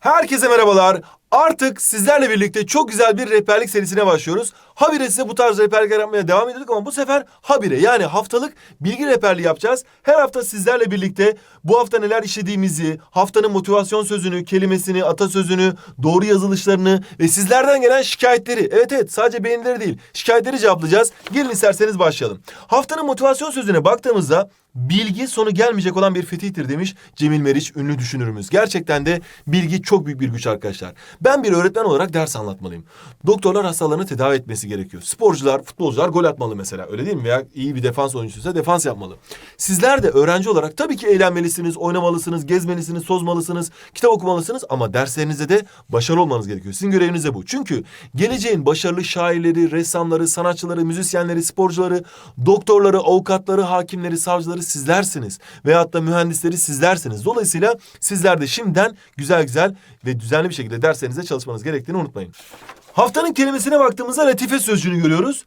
Herkese merhabalar. Artık sizlerle birlikte çok güzel bir rehberlik serisine başlıyoruz. Habire size bu tarz rehberlikler yapmaya devam ediyorduk ama bu sefer habire yani haftalık bilgi rehberliği yapacağız. Her hafta sizlerle birlikte bu hafta neler işlediğimizi, haftanın motivasyon sözünü, kelimesini, atasözünü, doğru yazılışlarını ve sizlerden gelen şikayetleri, evet evet sadece beğenileri değil, şikayetleri cevaplayacağız. Gelin isterseniz başlayalım. Haftanın motivasyon sözüne baktığımızda bilgi sonu gelmeyecek olan bir fetihtir demiş Cemil Meriç ünlü düşünürümüz. Gerçekten de bilgi çok büyük bir güç arkadaşlar. Ben bir öğretmen olarak ders anlatmalıyım. Doktorlar hastalarını tedavi etmesi gerekiyor. Sporcular, futbolcular gol atmalı mesela öyle değil mi? Veya iyi bir defans oyuncusuysa defans yapmalı. Sizler de öğrenci olarak tabii ki eğlenmelisiniz, oynamalısınız, gezmelisiniz, sozmalısınız, kitap okumalısınız ama derslerinizde de başarılı olmanız gerekiyor. Sizin göreviniz de bu. Çünkü geleceğin başarılı şairleri, ressamları, sanatçıları, müzisyenleri, sporcuları, doktorları, avukatları, hakimleri, savcıları sizlersiniz. Veyahut da mühendisleri sizlersiniz. Dolayısıyla sizler de şimdiden güzel güzel ve düzenli bir şekilde derslerinizde çalışmanız gerektiğini unutmayın. Haftanın kelimesine baktığımızda latife sözcüğünü görüyoruz.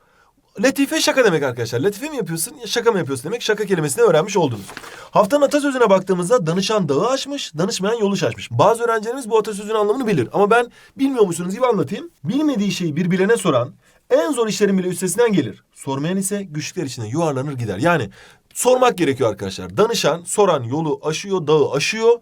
Latife şaka demek arkadaşlar. Latife mi yapıyorsun, şaka mı yapıyorsun demek. Şaka kelimesini öğrenmiş oldunuz. Haftanın atasözüne baktığımızda danışan dağı aşmış, danışmayan yolu şaşmış. Bazı öğrencilerimiz bu atasözünün anlamını bilir. Ama ben bilmiyormuşsunuz gibi anlatayım. Bilmediği şeyi birbirine soran, en zor işlerin bile üstesinden gelir. Sormayan ise güçlükler içinde yuvarlanır gider. Yani sormak gerekiyor arkadaşlar. Danışan, soran yolu aşıyor, dağı aşıyor.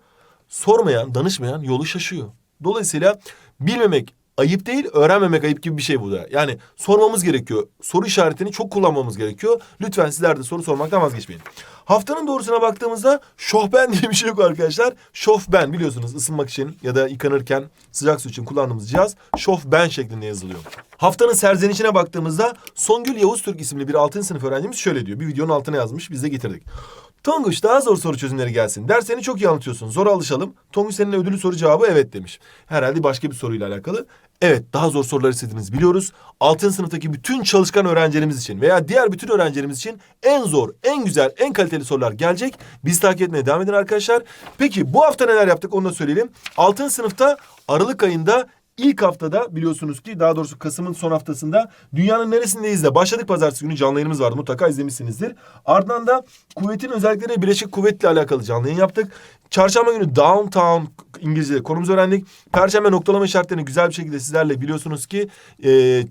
Sormayan, danışmayan yolu şaşıyor. Dolayısıyla bilmemek ayıp değil, öğrenmemek ayıp gibi bir şey bu da. Yani sormamız gerekiyor. Soru işaretini çok kullanmamız gerekiyor. Lütfen sizler de soru sormaktan vazgeçmeyin. Haftanın doğrusuna baktığımızda şofben diye bir şey yok arkadaşlar. Şofben biliyorsunuz ısınmak için ya da yıkanırken sıcak su için kullandığımız cihaz şofben şeklinde yazılıyor. Haftanın serzenişine baktığımızda Songül Yavuz Türk isimli bir 6. sınıf öğrencimiz şöyle diyor. Bir videonun altına yazmış biz de getirdik. Tonguç daha zor soru çözümleri gelsin. Derslerini çok iyi anlatıyorsun. Zora alışalım. Tonguç seninle ödülü soru cevabı evet demiş. Herhalde başka bir soruyla alakalı. Evet daha zor sorular istediğinizi biliyoruz. Altın sınıftaki bütün çalışkan öğrencilerimiz için veya diğer bütün öğrencilerimiz için en zor, en güzel, en kaliteli sorular gelecek. Biz takip etmeye devam edin arkadaşlar. Peki bu hafta neler yaptık onu da söyleyelim. Altın sınıfta Aralık ayında İlk haftada biliyorsunuz ki daha doğrusu Kasım'ın son haftasında dünyanın neresindeyiz de başladık pazartesi günü canlı yayınımız vardı mutlaka izlemişsinizdir. Ardından da kuvvetin özellikleri Birleşik Kuvvet'le alakalı canlı yayın yaptık. Çarşamba günü downtown İngilizce konumuzu öğrendik. Perşembe noktalama işaretlerini güzel bir şekilde sizlerle biliyorsunuz ki e,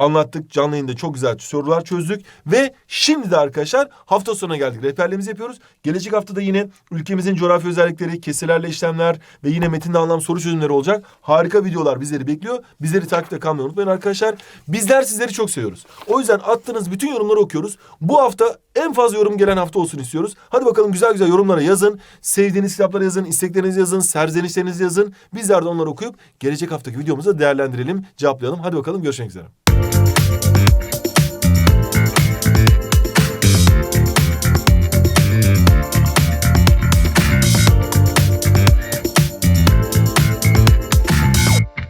anlattık. Canlı yayında çok güzel sorular çözdük. Ve şimdi de arkadaşlar hafta sonuna geldik. Rehberliğimizi yapıyoruz. Gelecek haftada yine ülkemizin coğrafi özellikleri, kesirlerle işlemler ve yine metinde anlam soru çözümleri olacak. Harika videolar bizleri bekliyor. Bizleri takipte kalmayı unutmayın arkadaşlar. Bizler sizleri çok seviyoruz. O yüzden attığınız bütün yorumları okuyoruz. Bu hafta en fazla yorum gelen hafta olsun istiyoruz. Hadi bakalım güzel güzel yorumlara yazın. Sevdiğiniz kitapları yazın, isteklerinizi yazın, serzenişlerinizi yazın. Bizler de onları okuyup gelecek haftaki videomuzu değerlendirelim, cevaplayalım. Hadi bakalım görüşmek üzere.